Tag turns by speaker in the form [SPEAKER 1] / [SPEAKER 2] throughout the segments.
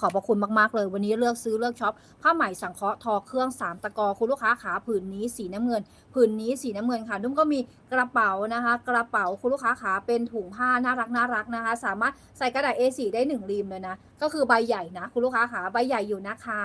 [SPEAKER 1] ขอบพระคุณมาก ๆ เลย วันนี้เลือกซื้อเลือกช็อป ผ้าไหมสังเคราะห์ทอเครื่องสามตะกอคุณลูกค้าขาผืนนี้สีน้ำเงิน ผืนนี้สีน้ำเงินค่ะนุ่มก็มีกระเป๋านะคะ กระเป๋าคุณลูกค้าขาเป็นถุงผ้าน่ารักน่ารักนะคะ สามารถใส่กระดาษ A4 ได้หนึ่งรีมเลยนะ ก็คือใบใหญ่นะ คุณลูกค้าขาใบใหญ่อยู่นะคะ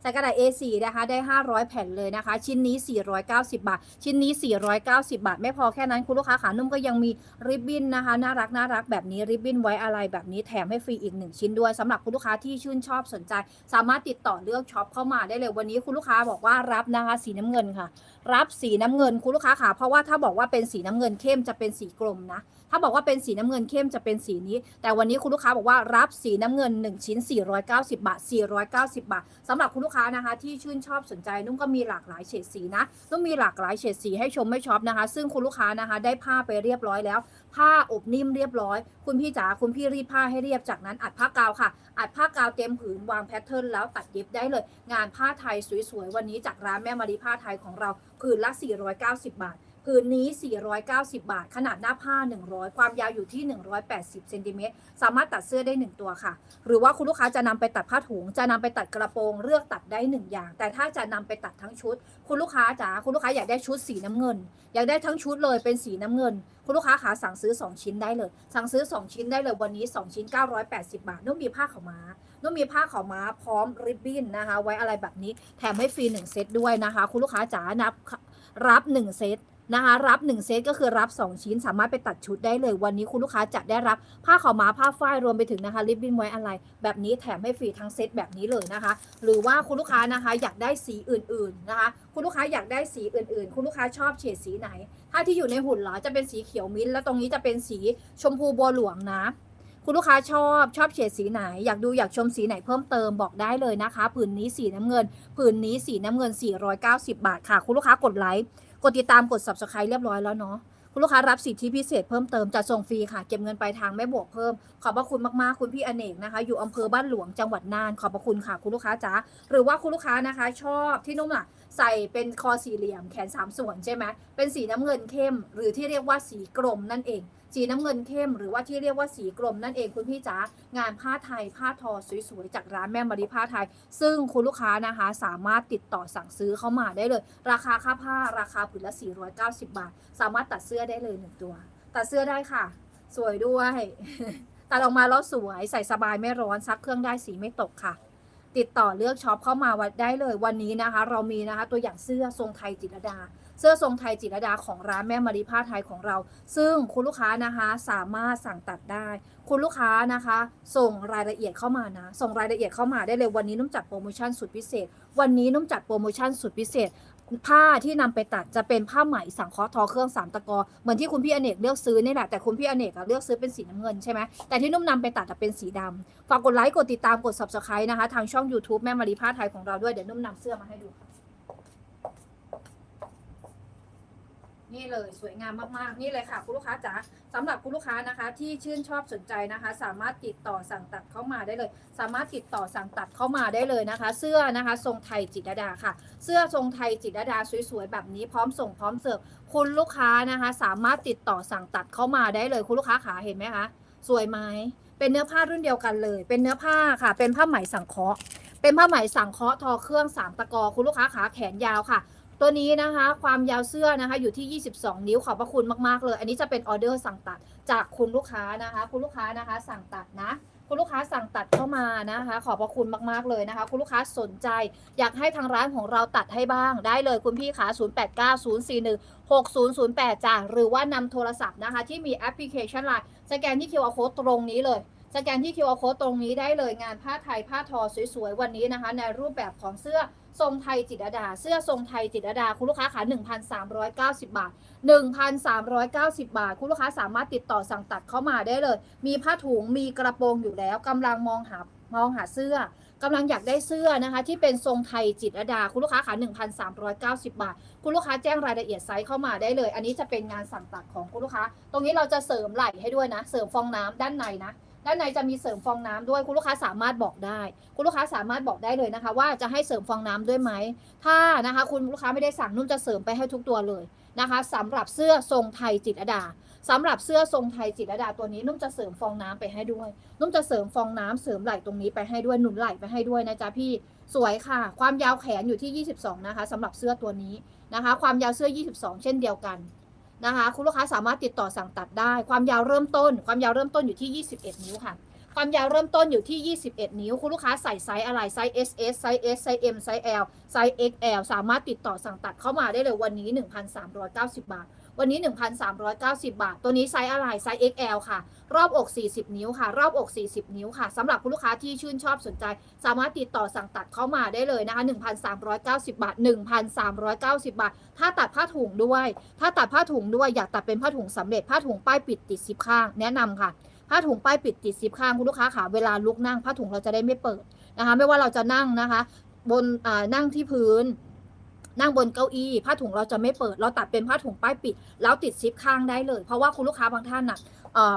[SPEAKER 1] ใส่กระดาษ A4 นะคะ ได้ 500 แผ่นเลยนะคะ ชิ้นนี้ 490 บาท ชิ้นนี้ 490 บาท ไม่พอแค่นั้นคุณลูกค้าขานุ่มก็ยังมีริบบิ้นนะคะ น่ารักน่ารักแบบนี้ริบบิ้นไว้อะไรแบบนี้แถมให้ฟรีอีก 1 ชิ้นด้วยสำหรับคุณลูกค้าที่ชื่นชอบสนใจ สามารถติดต่อเลือกช็อปเข้ามาได้เลยวันนี้คุณลูกค้าบอกว่ารับนะคะสีน้ำเงินค่ะ รับสีน้ำเงินคุณลูกค้าค่ะเพราะว่าถ้าบอกว่าเป็นสีน้ำเงินเข้มจะเป็นสีกลมนะ ถ้าบอกว่าเป็นสีน้ำเงินเข้มจะเป็นสีนี้ แต่วันนี้คุณลูกค้าบอกว่ารับสีน้ำเงิน 1 ชิ้น 490 บาท 490 บาทสำหรับคุณลูกค้านะคะ ที่ชื่นชอบสนใจนุ่มก็มีหลากหลายเฉดสีนะนุ่มมีหลากหลายเฉดสีให้ชมไม่ช็อปนะคะ ซึ่งคุณลูกค้านะคะ ได้ผ้าไปเรียบร้อยแล้ว ผ้าอบนิ่มเรียบร้อย คุณพี่จ๋าคุณพี่รีดผ้าให้เรียบจากนั้นอัดผ้ากาวค่ะ อัดผ้ากาวเต็มผืนวางแพทเทิร์นแล้วตัดเย็บได้เลย งานผ้าไทยสวยๆวันนี้จากร้านแม่มารีผ้าไทยของเราผืนละ 490 บาท ผืนนี้ 490 บาท ขนาดหน้าผ้า 100 ความยาวอยู่ที่ 180เซนติเมตรสามารถตัดเสื้อได้ 1 ตัวค่ะ หรือว่าคุณลูกค้าจะนำไปตัดผ้าถุง จะนำไปตัดกระโปรง เลือกตัดได้ 1 อย่าง แต่ถ้าจะนำไปตัดทั้งชุด คุณลูกค้าจ๋าคุณลูกค้าอยากได้ชุดสีน้ำเงิน อยากได้ทั้งชุดเลยเป็นสีน้ำเงิน คุณลูกค้าขาสั่งซื้อ 2 ชิ้นได้เลย สั่งซื้อ 2 ชิ้นได้เลยวันนี้ 2 ชิ้น 980 บาทนุ่มมีผ้าขาวม้านุ่มมีผ้าขาวม้าพร้อมริบบิ้นนะคะ ไว้อะไรแบบนี้แถมให้ฟรี1เซตด้วยนะคะ คุณลูกค้าจ๋านับรับ 1 เซต นะคะรับ1เซตก็คือรับ 2 ชิ้นสามารถไปตัดชุดได้เลยวันนี้คุณลูกค้าจะได้รับผ้าขาวม้าผ้าฝ้ายรวมไปถึงนะคะริบบิ้นไว้อะไร แบบนี้แถมให้ฟรีทั้งเซตแบบนี้เลยนะคะ หรือว่าคุณลูกค้านะคะอยากได้สีอื่นๆนะคะ คุณลูกค้าอยากได้สีอื่นๆ คุณลูกค้าชอบเฉดสีไหน ถ้าที่อยู่ในหุ่นเหรอจะเป็นสีเขียวมิ้นท์แล้วตรงนี้จะเป็นสีชมพูบัวหลวงนะคุณลูกค้าชอบชอบเฉดสีไหน อยากดูอยากชมสีไหนเพิ่มเติมบอกได้เลยนะคะ ผืนนี้สีน้ำเงิน ผืนนี้สีน้ำเงิน 490 บาทค่ะ คุณลูกค้ากดไลค์กดติดตามกด subscribe เรียบร้อยแล้วเนาะคุณลูกค้ารับสิทธิพิเศษเพิ่มเติมจัดส่งฟรีค่ะ เก็บเงินปลายทางไม่บวกเพิ่ม ขอบพระคุณมากๆ คุณพี่อเนกนะคะ อยู่อำเภอบ้านหลวงจังหวัดน่าน ขอบพระคุณค่ะ คุณลูกค้าจ๋าหรือว่าคุณลูกค้านะคะ ชอบที่นุ่มอะ ใส่เป็นคอสี่เหลี่ยมแขนสามส่วนใช่ไหมเป็นสีน้ำเงินเข้ม หรือที่เรียกว่าสีกรมนั่นเอง สีน้ำเงินเข้มหรือว่าที่เรียกว่าสีกรมนั่นเองคุณพี่จ๋างานผ้าไทยผ้าทอสวยๆจากร้านแม่มารีผ้าไทย ซึ่งคุณลูกค้านะคะสามารถติดต่อสั่งซื้อเข้ามาได้เลย ราคาค่าผ้าราคาผืนละ 490 บาท สามารถตัดเสื้อได้เลยหนึ่งตัว ตัดเสื้อได้ค่ะ สวยด้วยตัดออกมาแล้วสวยใส่สบายไม่ร้อนซักเครื่องได้สีไม่ตกค่ะ ติดต่อเลือกช็อปเข้ามาวัดได้เลยวันนี้นะคะ เรามีนะคะตัวอย่างเสื้อทรงไทยจิตรดา เสื้อทรงไทยจิตรดาของร้านแม่มารีผ้าไทยของเรา ซึ่งคุณลูกค้านะคะสามารถสั่งตัดได้ คุณลูกค้านะคะ ส่งรายละเอียดเข้ามานะ ส่งรายละเอียดเข้ามาได้เลยวันนี้นุ่มจัดโปรโมชั่นสุดพิเศษ วันนี้นุ่มจัดโปรโมชั่นสุดพิเศษผ้าที่นำไปตัดจะเป็นผ้าไหมสังเคราะห์ทอเครื่องสามตะกอเหมือนที่คุณพี่อเนกเลือกซื้อนี่แหละแต่คุณพี่อเนกเลือกซื้อเป็นสีน้ำเงินใช่ไหมแต่ที่นุ่มนำไปตัดอะเป็นสีดำฝากกดไลค์กดติดตามกด subscribe นะคะ ทางช่อง YouTube แม่มารีผ้าไทยของเราด้วยเดี๋ยวนุ่มนำเสื้อมาให้ดูค่ะ นี่เลยสวยงามมากๆนี่เลยค่ะคุณลูกค้าจ๋าสำหรับคุณลูกค้านะคะที่ชื่นชอบสนใจนะคะ สามารถติดต่อสั่งตัดเข้ามาได้เลย สามารถติดต่อสั่งตัดเข้ามาได้เลยนะคะ เสื้อนะคะ ทรงไทยจิตรดาค่ะ เสื้อทรงไทยจิตรดาสวยๆแบบนี้พร้อมส่งพร้อมเสิร์ฟคุณลูกค้านะคะ สามารถติดต่อสั่งตัดเข้ามาได้เลย คุณลูกค้าขาเห็นไหมคะสวยไหมเป็นเนื้อผ้ารุ่นเดียวกันเลย เป็นเนื้อผ้าค่ะ เป็นผ้าไหมสังเคราะห์ เป็นผ้าไหมสังเคราะห์ทอเครื่องสามตะกอคุณลูกค้าขาแขนยาวค่ะ ตัวนี้นะคะ ความยาวเสื้อนะคะ อยู่ที่ 22 นิ้วขอบพระคุณมากๆเลย อันนี้จะเป็นออเดอร์สั่งตัดจากคุณลูกค้านะคะ คุณลูกค้านะคะ สั่งตัดนะคุณลูกค้าสั่งตัดเข้ามานะคะ ขอบพระคุณมากๆเลยนะคะ คุณลูกค้าสนใจ อยากให้ทางร้านของเราตัดให้บ้างได้เลยคุณพี่ขา089041 6008จ้ะหรือว่านำโทรศัพท์นะคะ ที่มีแอปพลิเคชันไลน์สแกนที่ QR code ตรงนี้เลย สแกนที่ QR code ตรงนี้ได้เลยงานผ้าไทยผ้าทอสวยๆวันนี้นะคะ ในรูปแบบของเสื้อ ทรงไทยจิตรดา เสื้อทรงไทยจิตรดา คุณลูกค้าขา1,390 บาท 1,390 บาท คุณลูกค้าสามารถติดต่อสั่งตัดเข้ามาได้เลย มีผ้าถุงมีกระโปรงอยู่แล้วกำลังมองหามองหาเสื้อกำลังอยากได้เสื้อนะคะที่เป็นทรงไทยจิตรดา คุณลูกค้าขา1,390 บาท คุณลูกค้าแจ้งรายละเอียดไซส์เข้ามาได้เลย อันนี้จะเป็นงานสั่งตัดของคุณลูกค้า ตรงนี้เราจะเสริมไหล่ให้ด้วยนะ เสริมฟองน้ำด้านในนะ ด้านในจะมีเสริมฟองน้ำด้วยคุณลูกค้าสามารถบอกได้ คุณลูกค้าสามารถบอกได้เลยนะคะ ว่าจะให้เสริมฟองน้ำด้วยไหมถ้านะคะ คุณลูกค้าไม่ได้สั่งนุ่มจะเสริมไปให้ทุกตัวเลยนะคะสำหรับเสื้อทรงไทยจิตรดาสำหรับเสื้อทรงไทยจิตรดาตัวนี้นุ่มจะเสริมฟองน้ำไปให้ด้วย นุ่มจะเสริมฟองน้ำเสริมไหล่ตรงนี้ไปให้ด้วยหนุนไหล่ไปให้ด้วยนะจ๊ะพี่สวยค่ะ ความยาวแขนอยู่ที่ 22 นะคะสำหรับเสื้อตัวนี้นะคะ ความยาวเสื้อ 22 เช่นเดียวกัน นะคะ คุณลูกค้าสามารถติดต่อสั่งตัดได้ ความยาวเริ่มต้น ความยาวเริ่มต้นอยู่ที่ 21 นิ้วค่ะ ความยาวเริ่มต้นอยู่ที่ 21 นิ้ว คุณลูกค้าใส่ไซส์อะไร ไซส์ S S ไซส์ S ไซส์ M ไซส์ L ไซส์ XL สามารถติดต่อสั่งตัดเข้ามาได้เลยวันนี้ 1,390 บาท วันนี้ 1,390 บาท ตัวนี้ไซส์อะไร ไซส์ XL ค่ะ รอบอก 40 นิ้วค่ะ รอบอก 40 นิ้วค่ะสำหรับคุณลูกค้าที่ชื่นชอบสนใจ สามารถติดต่อสั่งตัดเข้ามาได้เลยนะคะ 1,390 บาท 1,390 บาท ถ้าตัดผ้าถุงด้วย ถ้าตัดผ้าถุงด้วยอยากตัดเป็นผ้าถุงสำเร็จ ผ้าถุงป้ายปิดติดซิปข้าง แนะนำค่ะ ผ้าถุงป้ายปิดติดซิปข้างคุณลูกค้าขาเวลาลุกนั่งผ้าถุงเราจะได้ไม่เปิดนะคะ ไม่ว่าเราจะนั่งนะคะ บนนั่งที่พื้น นั่งบนเก้าอี้ผ้าถุงเราจะไม่เปิด เราตัดเป็นผ้าถุงป้ายปิด แล้วติดซิปข้างได้เลย เพราะว่าคุณลูกค้าบางท่านน่ะ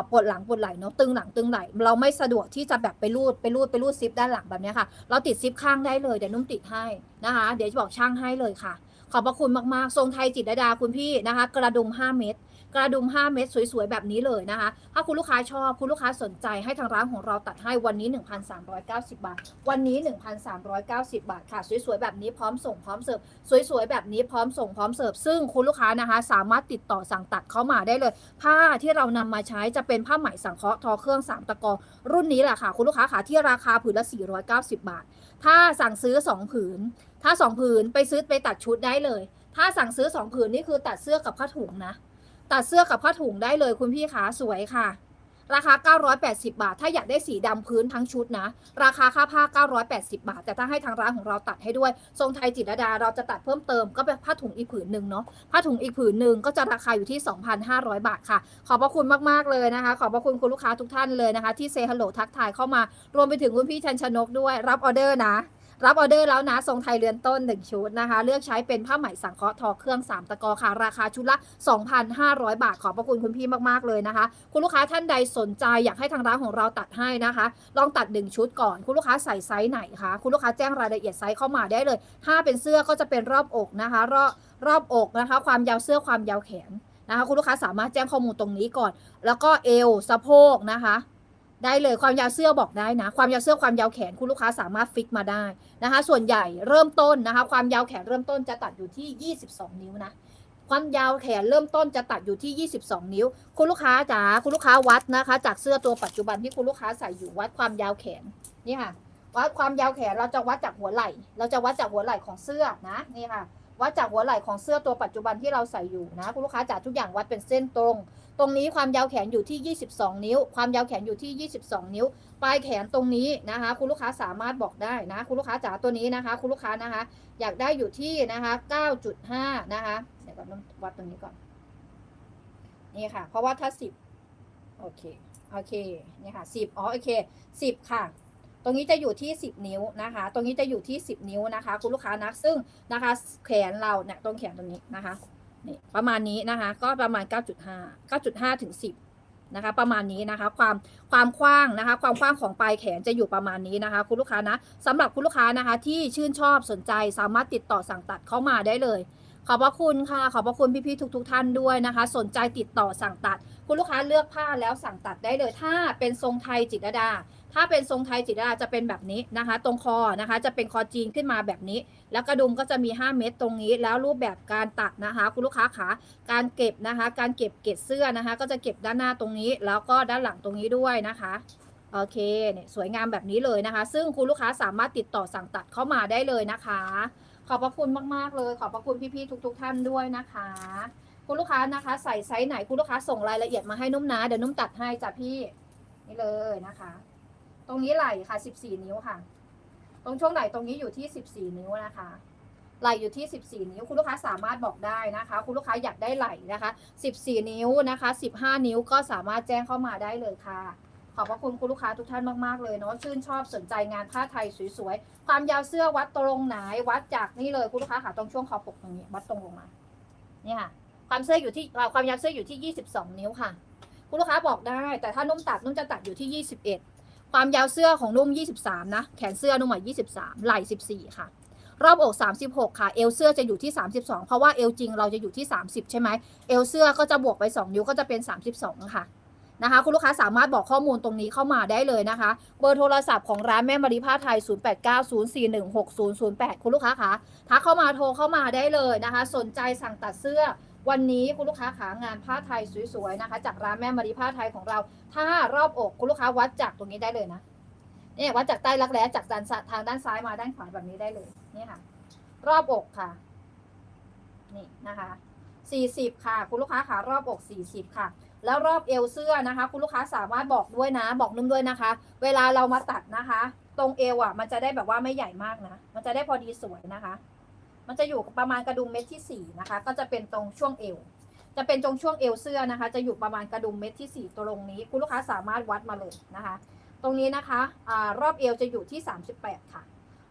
[SPEAKER 1] ปวดหลังปวดไหล่เนาะตึงหลังตึงไหล่เราไม่สะดวกที่จะแบบไปรูดไปรูดไปรูดซิปด้านหลังแบบนี้ค่ะ เราติดซิปข้างได้เลยเดี๋ยวนุ่มติดให้นะคะ เดี๋ยวจะบอกช่างให้เลยค่ะ ขอบพระคุณมากๆทรงไทยจิตรลดาคุณพี่นะคะ กระดุม5เม็ด กระดุม 5 เม็ดสวยๆ แบบนี้เลยนะคะ ถ้าคุณลูกค้าชอบคุณลูกค้าสนใจให้ทางร้านของเราตัดให้วันนี้ 1,390 บาท วันนี้ 1,390 บาทค่ะ สวยๆ แบบนี้พร้อมส่งพร้อมเสิร์ฟสวยๆ แบบนี้พร้อมส่งพร้อมเสิร์ฟซึ่งคุณลูกค้านะคะ สามารถติดต่อสั่งตัดเข้ามาได้เลย ผ้าที่เรานำมาใช้จะเป็นผ้าไหมสังเคราะห์ทอเครื่อง 3 ตะกอรุ่นนี้แหละค่ะคุณลูกค้าขาที่ราคาผืนละ 490 บาท ถ้าสั่งซื้อ 2 ผืน ถ้า 2 ผืนไปซื้อไปตัดชุดได้เลย ถ้าสั่งซื้อ 2 ผืนนี่คือตัดเสื้อกับผ้าถุงนะ ตัดเสื้อกับผ้าถุงได้เลยคุณพี่ขาสวยค่ะ ราคา 980 บาท ถ้าอยากได้สีดำพื้นทั้งชุดนะ ราคาค่าผ้า 980 บาท แต่ถ้าให้ทางร้านของเราตัดให้ด้วย ทรงไทยจิตรดาเราจะตัดเพิ่มเติมก็เป็นผ้าถุงอีกผืนหนึ่งเนาะผ้าถุงอีกผืนหนึ่งก็จะราคาอยู่ที่ 2,500 บาทค่ะ ขอบพระคุณมากๆเลยนะคะ ขอบพระคุณคุณลูกค้าทุกท่านเลยนะคะ ที่เซฮัลโหลทักทายเข้ามา รวมไปถึงคุณพี่ชันชนกด้วย รับออเดอร์นะ รับออเดอร์แล้วนะทรงไทยเรือนต้น 1 ชุดนะคะ เลือกใช้เป็นผ้าไหมสังเคราะห์ทอเครื่อง 3 ตะกอค่ะ ราคาชุดละ 2,500 บาท ขอบพระคุณคุณพี่มากๆเลยนะคะ คุณลูกค้าท่านใดสนใจอยากให้ทางร้านของเราตัดให้นะคะ ลองตัด 1 ชุดก่อน คุณลูกค้าใส่ไซส์ไหนคะ คุณลูกค้าแจ้งรายละเอียดไซส์เข้ามาได้เลย ถ้าเป็นเสื้อก็จะเป็นรอบอกนะคะ รอบรอบอกนะคะ ความยาวเสื้อความยาวแขนนะคะ คุณลูกค้าสามารถแจ้งข้อมูลตรงนี้ก่อน แล้วก็เอวสะโพกนะคะ ได้เลยความยาวเสื้อบอกได้นะ ความยาวเสื้อความยาวแขนคุณลูกค้าสามารถฟิกมาได้นะคะ ส่วนใหญ่เริ่มต้นนะคะ ความยาวแขนเริ่มต้นจะตัดอยู่ที่ 22 นิ้วนะความยาวแขนเริ่มต้นจะตัดอยู่ที่ 22 นิ้ว คุณลูกค้าจ๋าคุณลูกค้าวัดนะคะ จากเสื้อตัวปัจจุบันที่คุณลูกค้าใส่อยู่วัดความยาวแขนนี่ค่ะวัดความยาวแขนเราจะวัดจากหัวไหล่ เราจะวัดจากหัวไหล่ของเสื้อนะนี่ค่ะ วัดจากหัวไหล่ของเสื้อตัวปัจจุบันที่เราใส่อยู่นะคุณลูกค้าจ๋าทุกอย่างวัดเป็นเส้นตรง ตรงนี้ความยาวแขนอยู่ที่ 22 นิ้ว ความยาวแขนอยู่ที่ 22 นิ้ว ปลายแขนตรงนี้นะคะ คุณลูกค้าสามารถบอกได้นะ คุณลูกค้าจ๋าตัวนี้นะคะ คุณลูกค้านะคะ อยากได้อยู่ที่นะคะ 9.5 นะคะเดี๋ยวก่อนต้องวัดตรงนี้ก่อนนี่ค่ะ เพราะว่าถ้า 10 โอเค โอเค นี่ค่ะ 10 อ๋อ โอเค 10 ค่ะ รงนี้จะอยู่ที่ 10 นิ้วนะคะ ตรงนี้จะอยู่ที่ 10 นิ้วนะคะ คุณลูกค้านะซึ่งนะคะแขนเราเนี่ยตรงแขนตรงนี้นะคะนี่ประมาณนี้นะคะ ก็ประมาณ 9.5 9.5 ถึง 10 นะคะ ประมาณนี้นะคะ ความความกว้างนะคะ ความกว้างของปลายแขนจะอยู่ประมาณนี้นะคะ คุณลูกค้านะสำหรับคุณลูกค้านะคะ ที่ชื่นชอบสนใจสามารถติดต่อสั่งตัดเข้ามาได้เลยขอบพระคุณค่ะ ขอบพระคุณพี่ๆทุกๆท่านด้วยนะคะ สนใจติดต่อสั่งตัด คุณลูกค้าเลือกผ้าแล้วสั่งตัดได้เลย ถ้าเป็นทรงไทยจิตรดา ถ้าเป็นทรงไทยจิตราจะเป็นแบบนี้นะคะ ตรงคอนะคะ จะเป็นคอจีนขึ้นมาแบบนี้ แล้วกระดุมก็จะมี 5 เม็ดตรงนี้ แล้วรูปแบบการตัดนะคะ คุณลูกค้าขาการเก็บนะคะ การเก็บเกล็ดเสื้อนะคะ ก็จะเก็บด้านหน้าตรงนี้ แล้วก็ด้านหลังตรงนี้ด้วยนะคะโอเคเนี่ยสวยงามแบบนี้เลยนะคะ ซึ่งคุณลูกค้าสามารถติดต่อสั่งตัดเข้ามาได้เลยนะคะ ขอบพระคุณมากๆเลย ขอบพระคุณพี่ๆทุก ๆ ท่านด้วยนะคะ คุณลูกค้านะคะ ใส่ไซส์ไหนคุณลูกค้าส่งรายละเอียดมาให้นุ่มนะเดี๋ยวนุ่มตัดให้จ้ะพี่นี่เลยนะคะ ตรงนี้ไหล่ค่ะ 14 นิ้วค่ะ ตรงช่วงไหล่ตรงนี้อยู่ที่ 14 นิ้วนะคะ ไหล่อยู่ที่ 14 นิ้ว คุณลูกค้าสามารถบอกได้นะคะ คุณลูกค้าอยากได้ไหล่นะคะ 14 นิ้วนะคะ 15 นิ้วก็สามารถแจ้งเข้ามาได้เลยค่ะ ขอบพระคุณคุณลูกค้าทุกท่านมากๆเลยเนาะ ชื่นชอบสนใจงานผ้าไทยสวยๆ ความยาวเสื้อวัดตรงไหน วัดจากนี่เลยคุณลูกค้าค่ะ ตรงช่วงคอปกตรงนี้ วัดตรงลงมานี่ค่ะ ความเสื้ออยู่ที่ความยาวเสื้ออยู่ที่ 22 นิ้วค่ะ คุณลูกค้าบอกได้ แต่ถ้านุ่มตัดนุ่มจะตัดอยู่ที่ 21 ความยาวเสื้อของนุ่ม 23 นะ แขนเสื้อนุ่มอะ23 ไหล่ 14 ค่ะ รอบอก 36 ค่ะ เอวเสื้อจะอยู่ที่ 32 เพราะว่าเอวจริงเราจะอยู่ที่ 30 ใช่ไหม เอวเสื้อก็จะบวกไป 2 นิ้วก็จะเป็น 32 ค่ะ นะคะ คุณลูกค้าสามารถบอกข้อมูลตรงนี้เข้ามาได้เลยนะคะ เบอร์โทรศัพท์ของร้านแม่มาริผ้าไทย 0890416008 คุณลูกค้าคะ ทักเข้ามาโทรเข้ามาได้เลยนะคะ สนใจสั่งตัดเสื้อ วันนี้คุณลูกค้าขางานผ้าไทยสวยๆนะคะ จากร้านแม่มาริผ้าไทยของเรา ถ้ารอบอกคุณลูกค้าวัดจากตรงนี้ได้เลยนะเนี่ยวัดจากใต้รักแร้จากด้านซ้ายทางด้านซ้ายมาด้านขวาแบบนี้ได้เลยนี่ค่ะ รอบอกค่ะ นี่นะคะ40ค่ะ คุณลูกค้าขารอบอก40ค่ะแล้วรอบเอวเสื้อนะคะ คุณลูกค้าสามารถบอกด้วยนะ บอกนุ่มด้วยนะคะ เวลาเรามาตัดนะคะ ตรงเอวอะ มันจะได้แบบว่าไม่ใหญ่มากนะ มันจะได้พอดีสวยนะคะ มันจะอยู่ประมาณกระดุมเม็ดที่สี่นะคะ ก็จะเป็นตรงช่วงเอว จะเป็นตรงช่วงเอวเสื้อนะคะ จะอยู่ประมาณกระดุมเม็ดที่สี่ตรงนี้ คุณลูกค้าสามารถวัดมาเลยนะคะ ตรงนี้นะคะอ่ารอบเอวจะอยู่ที่ 38 ค่ะ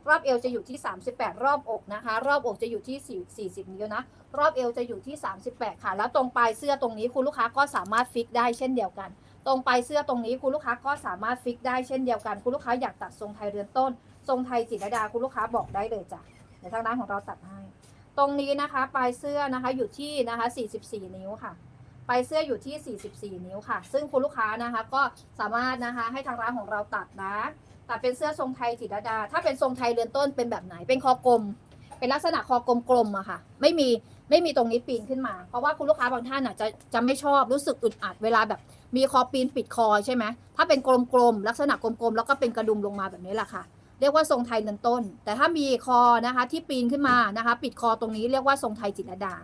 [SPEAKER 1] รอบเอวจะอยู่ที่ 38 รอบอกนะคะ รอบอกจะอยู่ที่ 40 นิ้วนะ รอบเอวจะอยู่ที่ 38 ค่ะ แล้วตรงปลายเสื้อตรงนี้คุณลูกค้าก็สามารถฟิกได้เช่นเดียวกันตรงปลายเสื้อตรงนี้คุณลูกค้าก็สามารถฟิกได้เช่นเดียวกัน คุณลูกค้าอยากตัดทรงไทยเรือนต้น ทรงไทยจิตรดาคุณลูกค้าบอกได้เลยจ้ะ เดี๋ยวทางร้านของเราตัดให้ ตรงนี้นะคะ ปลายเสื้อนะคะอยู่ที่นะคะ 44 นิ้วค่ะ ปลายเสื้ออยู่ที่ 44 นิ้วค่ะ ซึ่งคุณลูกค้านะคะก็สามารถนะคะให้ทางร้านของเราตัดนะตัดเป็นเสื้อทรงไทยจิตรดา ถ้าเป็นทรงไทยเรือนต้นเป็นแบบไหน เป็นคอกลม เป็นลักษณะคอกลมๆอะค่ะ ไม่มีไม่มีตรงนี้ปีนขึ้นมา เพราะว่าคุณลูกค้าบางท่านอะจะจะไม่ชอบรู้สึกอึดอัดเวลาแบบ มีคอปีนปิดคอใช่ไหมถ้าเป็นกลมๆลักษณะกลมๆแล้วก็เป็นกระดุมลงมาแบบนี้แหละค่ะ เรียกว่าทรงไทยเรือนต้น แต่ถ้ามีคอนะคะที่ปีนขึ้นมานะคะ ปิดคอตรงนี้เรียกว่าทรงไทยจิตรดา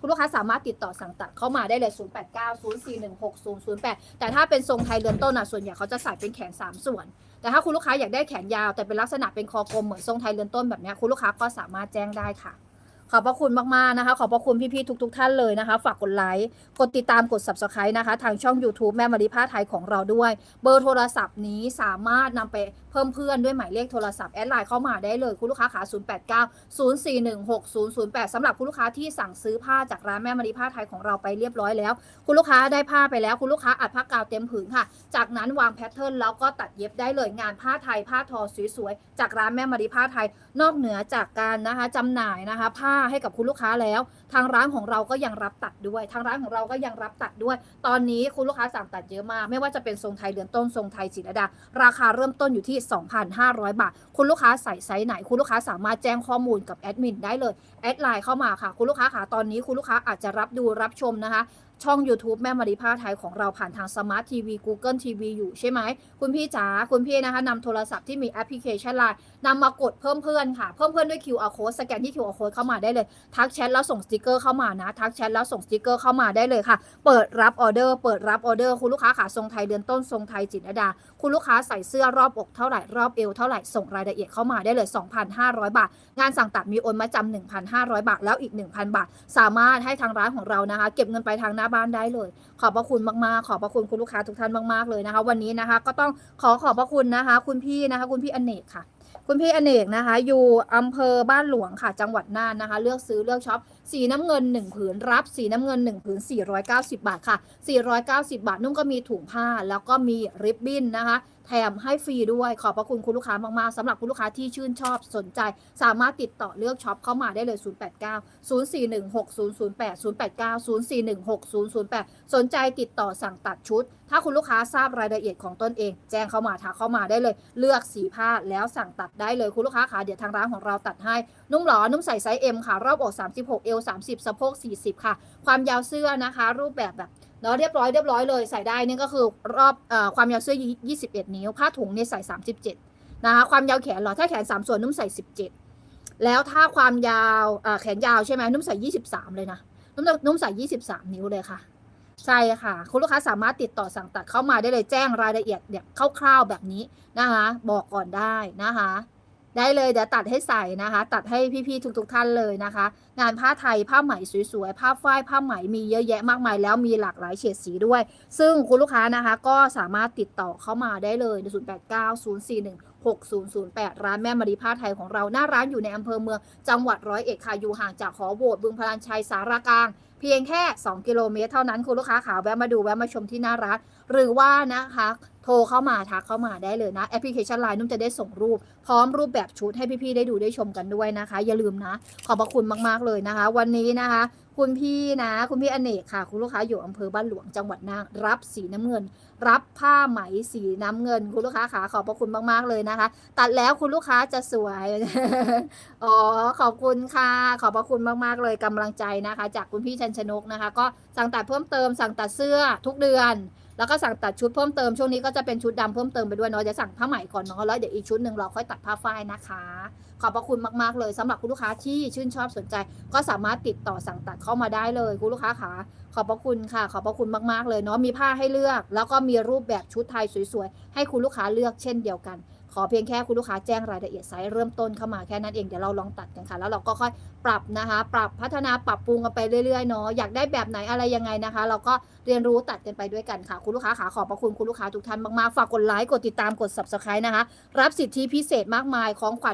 [SPEAKER 1] คุณลูกค้าสามารถติดต่อสั่งตัดเข้ามาได้เลย 0890416008 แต่ถ้าเป็นทรงไทยเรือนต้นอะส่วนใหญ่เขาจะใส่เป็นแขน 3 ส่วน แต่ถ้าคุณลูกค้าอยากได้แขนยาว แต่เป็นลักษณะเป็นคอกลมเหมือนทรงไทยเรือนต้นแบบเนี้ยคุณลูกค้าก็สามารถแจ้งได้ค่ะขอบพระคุณมาก ๆ นะคะ ขอบพระคุณพี่ ๆ ทุก ๆ ท่านเลยนะคะ ฝากกดไลค์ กดติดตามกด subscribe นะคะ ทางช่อง YouTube แม่มาริผ้าไทยของเราด้วย เบอร์โทรศัพท์นี้สามารถนำไปเพิ่มเพื่อนด้วยหมายเลขโทรศัพท์แอดไลน์เข้ามาได้เลยคุณลูกค้าขา089 041 6008สำหรับคุณลูกค้าที่สั่งซื้อผ้าจากร้านแม่มาริผ้าไทยของเราไปเรียบร้อยแล้ว คุณลูกค้าได้ผ้าไปแล้ว คุณลูกค้าอัดผ้ากาวเต็มผืนค่ะ จากนั้นวางแพทเทิร์นแล้วก็ตัดเย็บได้เลยงานผ้าไทยผ้าทอสวยๆจากร้านแม่มาริผ้าไทย นอกเหนือจากการนะคะจำหน่ายนะคะ ผ้าให้กับคุณลูกค้าแล้ว ทางร้านของเราก็ยังรับตัดด้วย ทางร้านของเราก็ยังรับตัดด้วย ตอนนี้คุณลูกค้าสั่งตัดเยอะมากไม่ว่าจะเป็นทรงไทยเดือนต้นทรงไทยจิตรดา ราคาเริ่มต้นอยู่ที่2,500 บาท คุณลูกค้าใส่ไซส์ไหน คุณลูกค้าสามารถแจ้งข้อมูลกับแอดมินได้เลย แอดไลน์เข้ามาค่ะ คุณลูกค้าค่ะตอนนี้คุณลูกค้าอาจจะรับดูรับชมนะคะ ช่อง YouTube แม่มาริภาไทยของเราผ่านทางสมาร์ททีวี Google TV อยู่ใช่ไหม คุณพี่จ๋าคุณพี่นะคะนำโทรศัพท์ที่มีแอปพลิเคชันไลน์นำมากดเพิ่มเพื่อนค่ะ เพิ่มเพื่อนด้วย QR code สแกนที่ QR code เข้ามาได้เลย ทักแชทแล้วส่งสติกเกอร์เข้ามานะ ทักแชทแล้วส่งสติกเกอร์เข้ามาได้เลยค่ะ เปิดรับออเดอร์ เปิดรับออเดอร์ คุณลูกค้าค่ะทรงไทยเดือนต้นทรงไทยจิตรดา คุณลูกค้าใส่เสื้อรอบอกเท่าไหร่รอบเอวเท่าไหร่ส่งรายละเอียดเข้ามาได้เลย 2,500 บาท งานสั่งตัดมีโอนมาจำ1,500 บาทแล้วอีก 1,000 บาท สามารถให้ทางร้านของเรานะคะ เก็บเงินไปทางหน้าบ้านได้เลย ขอบพระคุณมากๆ ขอบพระคุณคุณลูกค้าทุกท่านมากๆเลยนะคะ วันนี้นะคะ ก็ต้องขอขอบพระคุณนะคะ คุณพี่นะคะ คุณพี่อเนกค่ะคุณพี่อเนกนะคะ อยู่อำเภอบ้านหลวงค่ะ จังหวัดน่านนะคะ เลือกซื้อเลือกช็อปสีน้ำเงิน 1 ผืน รับสีน้ำเงิน 1 ผืน 490 บาทค่ะ 490 บาทนุ่งก็มีถุงผ้าแล้วก็มีริบบิ้นนะคะ แถมให้ฟรีด้วยขอบพระคุณคุณลูกค้ามากๆสำหรับคุณลูกค้าที่ชื่นชอบสนใจ สามารถติดต่อเลือกช็อปเข้ามาได้เลย 089 0416008 089 0416008 สนใจติดต่อสั่งตัดชุด ถ้าคุณลูกค้าทราบรายละเอียดของตนเอง แจ้งเข้ามาทักเข้ามาได้เลย เลือกสีผ้าแล้วสั่งตัดได้เลยคุณลูกค้าขาเดี๋ยวทางร้านของเราตัดให้ นุ่มหรอนุ่มใส่ไซส์ M ค่ะรอบอก36เอว30สะโพก40 ค่ะ ความยาวเสื้อนะคะ รูปแบบแบบ เนาะเรียบร้อยเรียบร้อยเลยใส่ได้นี่ก็คือรอบอความยาวเสื้อ 21 นิ้ว ผ้าถุงเนี่ยใส่ 37 นะคะความยาวแขนเหรอถ้าแขน 3 ส่วนนุ่มใส่ 17 แล้วถ้าความยาวแขนยาวใช่ไหมนุ่มใส่ 23 เลยนะนุ่มนุ่มใส่ 23 นิ้วเลยค่ะ ใช่ค่ะ คุณลูกค้าสามารถติดต่อสั่งตัดเข้ามาได้เลยแจ้งรายละเอียดเนี่ยคร่าวๆแบบนี้นะคะบอกก่อนได้นะคะ ได้เลยเดี๋ยวตัดให้ใส่นะคะ ตัดให้พี่ๆทุกๆท่านเลยนะคะ งานผ้าไทยผ้าไหมสวยๆผ้าฝ้ายผ้าไหมมีเยอะแยะมากมายแล้วมีหลากหลายเฉดสีด้วย ซึ่งคุณลูกค้านะคะก็สามารถติดต่อเข้ามาได้เลย0 8 9 0 4 1 6008 ร้านแม่มารีผ้าไทยของเราหน้าร้านอยู่ในอำเภอเมืองจังหวัดร้อยเอ็ดค่ะอยู่ห่างจากหอโบสถ์บึงพลานชัยสารากลาง เพียงแค่ 2 กิโลเมตรเท่านั้นคุณลูกค้าขาแวะมาดูแวะมาชมที่หน้าร้านหรือว่านะคะ โทรเข้ามาทักเข้ามาได้เลยนะแอปพลิเคชันไลน์นุ่มจะได้ส่งรูป พร้อมรูปแบบชุดให้พี่ๆได้ดูได้ชมกันด้วยนะคะ อย่าลืมนะ ขอบพระคุณมากๆเลยนะคะ วันนี้นะคะ คุณพี่นะ คุณพี่อเนกค่ะ คุณลูกค้าอยู่อำเภอบ้านหลวงจังหวัดน่านรับสีน้ำเงิน รับผ้าไหมสีน้ำเงิน คุณลูกค้าขาขอบพระคุณมากๆเลยนะคะ ตัดแล้วคุณลูกค้าจะสวยอ๋อขอบคุณค่ะ ขอบพระคุณมากๆเลยกำลังใจนะคะ จากคุณพี่ชันชนกนะคะ ก็สั่งตัดเพิ่มเติมสั่งตัดเสื้อทุกเดือน แล้วก็สั่งตัดชุดเพิ่มเติมช่วงนี้ก็จะเป็นชุดดำเพิ่มเติมไปด้วยเนาะจะสั่งผ้าไหมก่อนเนาะแล้วเดี๋ยวอีกชุดหนึ่งเราค่อยตัดผ้าฝ้ายนะคะ ขอบพระคุณมากๆเลยสำหรับคุณลูกค้าที่ชื่นชอบสนใจ ก็สามารถติดต่อสั่งตัดเข้ามาได้เลยคุณลูกค้าขาขอบพระคุณค่ะ ขอบพระคุณมากๆเลยเนาะมีผ้าให้เลือก แล้วก็มีรูปแบบชุดไทยสวยๆให้คุณลูกค้าเลือกเช่นเดียวกัน ขอเพียงแค่คุณลูกค้าแจ้งรายละเอียดไซส์เริ่มต้นเข้ามาแค่นั้นเองเดี๋ยวเราลองตัดกันค่ะ แล้วเราก็ค่อยปรับนะคะ ปรับพัฒนาปรับปรุงกันไปเรื่อยๆเนาะอยากได้แบบไหนอะไรยังไงนะคะ เราก็เรียนรู้ตัดกันไปด้วยกันค่ะ คุณลูกค้าขาขอบพระคุณคุณลูกค้าทุกท่านมากๆฝากกดไลค์กดติดตามกด subscribe นะคะ รับสิทธิพิเศษมากมายของขวัญ